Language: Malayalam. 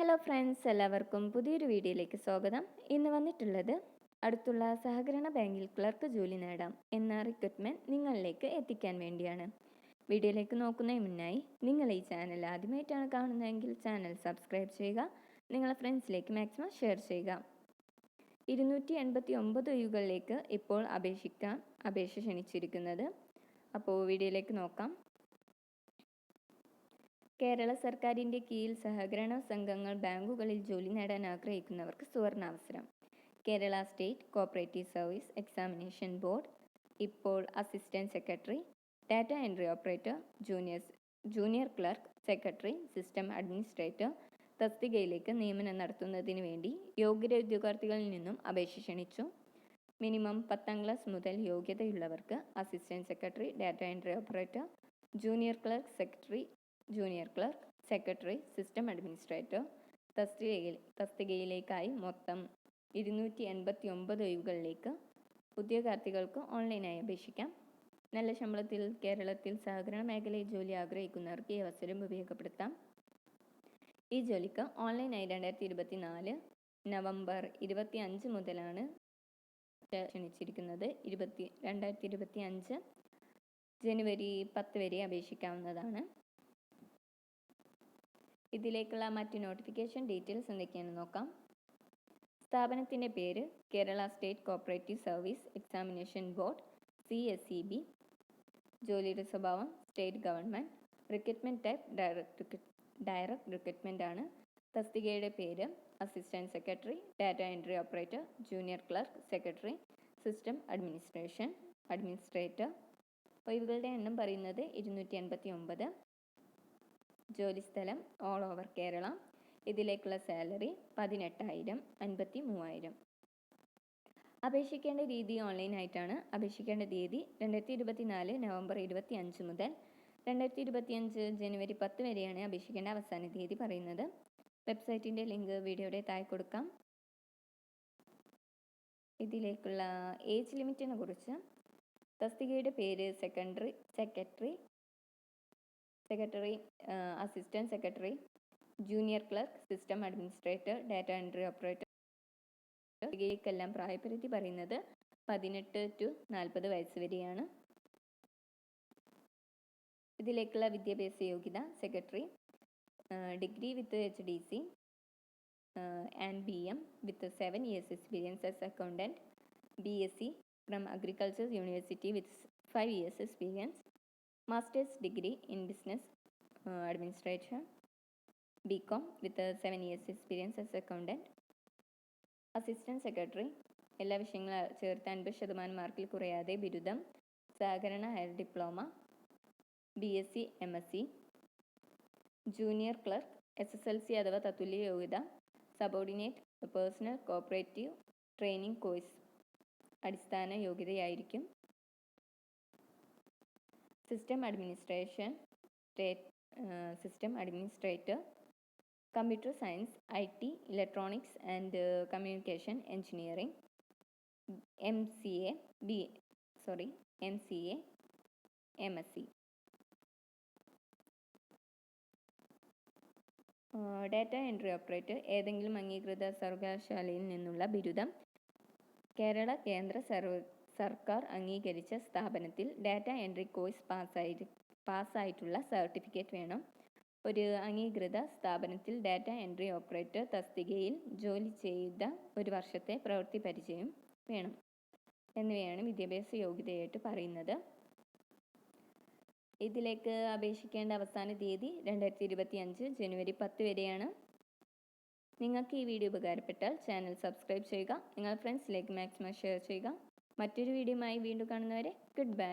ഹലോ ഫ്രണ്ട്സ് എല്ലാവർക്കും പുതിയൊരു വീഡിയോയിലേക്ക് സ്വാഗതം. ഇന്ന് വന്നിട്ടുള്ളത് അടുത്തുള്ള സഹകരണ ബാങ്കിൽ ക്ലർക്ക് ജോലി നേടാം എന്ന റിക്രൂട്ട്മെന്റ് നിങ്ങളിലേക്ക് എത്തിക്കാൻ വേണ്ടിയാണ്. വീഡിയോയിലേക്ക് നോക്കുന്നതിന് മുന്നായി നിങ്ങൾ ഈ ചാനൽ ആദ്യമായിട്ടാണ് കാണുന്നതെങ്കിൽ ചാനൽ സബ്സ്ക്രൈബ് ചെയ്യുക നിങ്ങളുടെ ഫ്രണ്ട്സിലേക്ക് മാക്സിമം ഷെയർ ചെയ്യുക. ഇരുന്നൂറ്റി എൺപത്തി ഒമ്പത് ഒഴിവുകളിലേക്ക് ഇപ്പോൾ അപേക്ഷിക്കാൻ അപേക്ഷ ക്ഷണിച്ചിരിക്കുന്നത്. അപ്പോൾ വീഡിയോയിലേക്ക് നോക്കാം. കേരള സർക്കാരിന്റെ കീഴിൽ സഹകരണ സംഘങ്ങൾ ബാങ്കുകളിൽ ജോലി നേടാൻ ആഗ്രഹിക്കുന്നവർക്ക് സുവർണാവസരം. Kerala state cooperative service examination board ഇപ്പോൾ assistant secretary data entry operator junior junior clerk secretary system administrator തസ്തികയിലേക്ക് നിയമനം നടത്തുന്നതിന് വേണ്ടി യോഗ്യത ഉദ്യോഗാർത്ഥികളിൽ നിന്നും അപേക്ഷ ക്ഷണിച്ചു. മിനിമം പത്താം ക്ലാസ് മുതൽ യോഗ്യതയുള്ളവർക്ക് assistant secretary data entry operator junior clerk secretary junior clerk secretary system administrator തസ്തികയിൽ തസ്തികയിലേക്കായി മൊത്തം ഇരുന്നൂറ്റി എൺപത്തി ഒമ്പത് ഒഴിവുകളിലേക്ക് ഉദ്യോഗാർത്ഥികൾക്ക് ഓൺലൈനായി അപേക്ഷിക്കാം. നല്ല ശമ്പളത്തിൽ കേരളത്തിൽ സഹകരണ മേഖലയിൽ ജോലി ആഗ്രഹിക്കുന്നവർക്ക് ഈ അവസരം ഉപയോഗപ്പെടുത്താം. ഈ ജോലിക്ക് ഓൺലൈനായി രണ്ടായിരത്തി ഇരുപത്തി നാല് നവംബർ ഇരുപത്തി അഞ്ച് മുതലാണ് ക്ഷണിച്ചിരിക്കുന്നത്. ഇരുപത്തി രണ്ടായിരത്തി ഇരുപത്തി അഞ്ച് ജനുവരി പത്ത് വരെ അപേക്ഷിക്കാവുന്നതാണ്. ഇതിലേക്കുള്ള മറ്റ് നോട്ടിഫിക്കേഷൻ ഡീറ്റെയിൽസ് എന്തൊക്കെയാണെന്ന് നോക്കാം. സ്ഥാപനത്തിന്റെ പേര് Kerala state cooperative service examination board C S C B ജോലിയുടെ സ്വഭാവം state government recruitment type direct direct recruitment ആണ്. തസ്തികയുടെ പേര് assistant secretary data entry operator junior clerk secretary system administration administrator ഒഴിവുകളുടെ എണ്ണം പറയുന്നത് ഇരുന്നൂറ്റി എൺപത്തി ഒമ്പത് ജോലിസ്ഥലം ഓൾ ഓവർ കേരള. ഇതിലേക്കുള്ള സാലറി പതിനെട്ടായിരം അൻപത്തി മൂവായിരം അപേക്ഷിക്കേണ്ട രീതി ഓൺലൈനായിട്ടാണ് അപേക്ഷിക്കേണ്ട തീയതി രണ്ടായിരത്തി ഇരുപത്തി നാല് നവംബർ ഇരുപത്തി അഞ്ച് മുതൽ രണ്ടായിരത്തി ഇരുപത്തി അഞ്ച് ജനുവരി പത്ത് വരെയാണ് അപേക്ഷിക്കേണ്ട അവസാന തീയതി പറയുന്നത്. വെബ്സൈറ്റിന്റെ ലിങ്ക് വീഡിയോയുടെ താഴെ കൊടുക്കാം. ഇതിലേക്കുള്ള ഏജ് ലിമിറ്റിനെ കുറിച്ച് തസ്തികയുടെ പേര് secondary secretary secretary assistant secretary junior clerk system administrator data entry operator ഇവയ്ക്കെല്ലാം പ്രായപരിധി പറയുന്നത് പതിനെട്ട് ടു നാൽപ്പത് വയസ്സ് വരെയാണ്. ഇതിലേക്കുള്ള വിദ്യാഭ്യാസ യോഗ്യത secretary degree with H D C and B M with seven years experience as accountant B S C from agriculture university with five years experience masters degree in business administration B com with seven years experience as accountant assistant secretary എല്ലാ വിഷയങ്ങളും ചേർത്ത് അൻപത് ശതമാനം മാർക്കിൽ കുറയാതെ ബിരുദം സഹകരണ higher diploma B S C M S C junior clerk S S L C അഥവാ തത്തുല്യ യോഗ്യത subordinate personnel cooperative training course അടിസ്ഥാന യോഗ്യതയായിരിക്കും. System administration system administrator computer science I T electronics and communication engineering M C A B sorry M C A M S C data entry operator ഏതെങ്കിലും അംഗീകൃത സർവകലാശാലയിൽ നിന്നുള്ള ബിരുദം കേരള കേന്ദ്ര സർവ സർക്കാർ അംഗീകരിച്ച സ്ഥാപനത്തിൽ ഡാറ്റ എൻട്രി കോഴ്സ് പാസ്സായി പാസ്സായിട്ടുള്ള സർട്ടിഫിക്കറ്റ് വേണം. ഒരു അംഗീകൃത സ്ഥാപനത്തിൽ ഡാറ്റ എൻട്രി ഓപ്പറേറ്റർ തസ്തികയിൽ ജോലി ചെയ്ത ഒരു വർഷത്തെ പ്രവൃത്തി പരിചയം വേണം. എന്നിവയാണ് വിദ്യാഭ്യാസ യോഗ്യതയായിട്ട് പറയുന്നത്. ഇതിലേക്ക് അപേക്ഷിക്കേണ്ട അവസാന തീയതി രണ്ടായിരത്തി ഇരുപത്തി അഞ്ച് ജനുവരി പത്ത് വരെയാണ്. നിങ്ങൾക്ക് ഈ വീഡിയോ ഉപകാരപ്പെട്ടാൽ ചാനൽ സബ്സ്ക്രൈബ് ചെയ്യുക. നിങ്ങളുടെ ഫ്രണ്ട്സിലേക്ക് മാക്സിമം ഷെയർ ചെയ്യുക. മറ്റൊരു വീഡിയോയുമായി വീണ്ടും കാണുന്നവരെ ഗുഡ് ബൈ.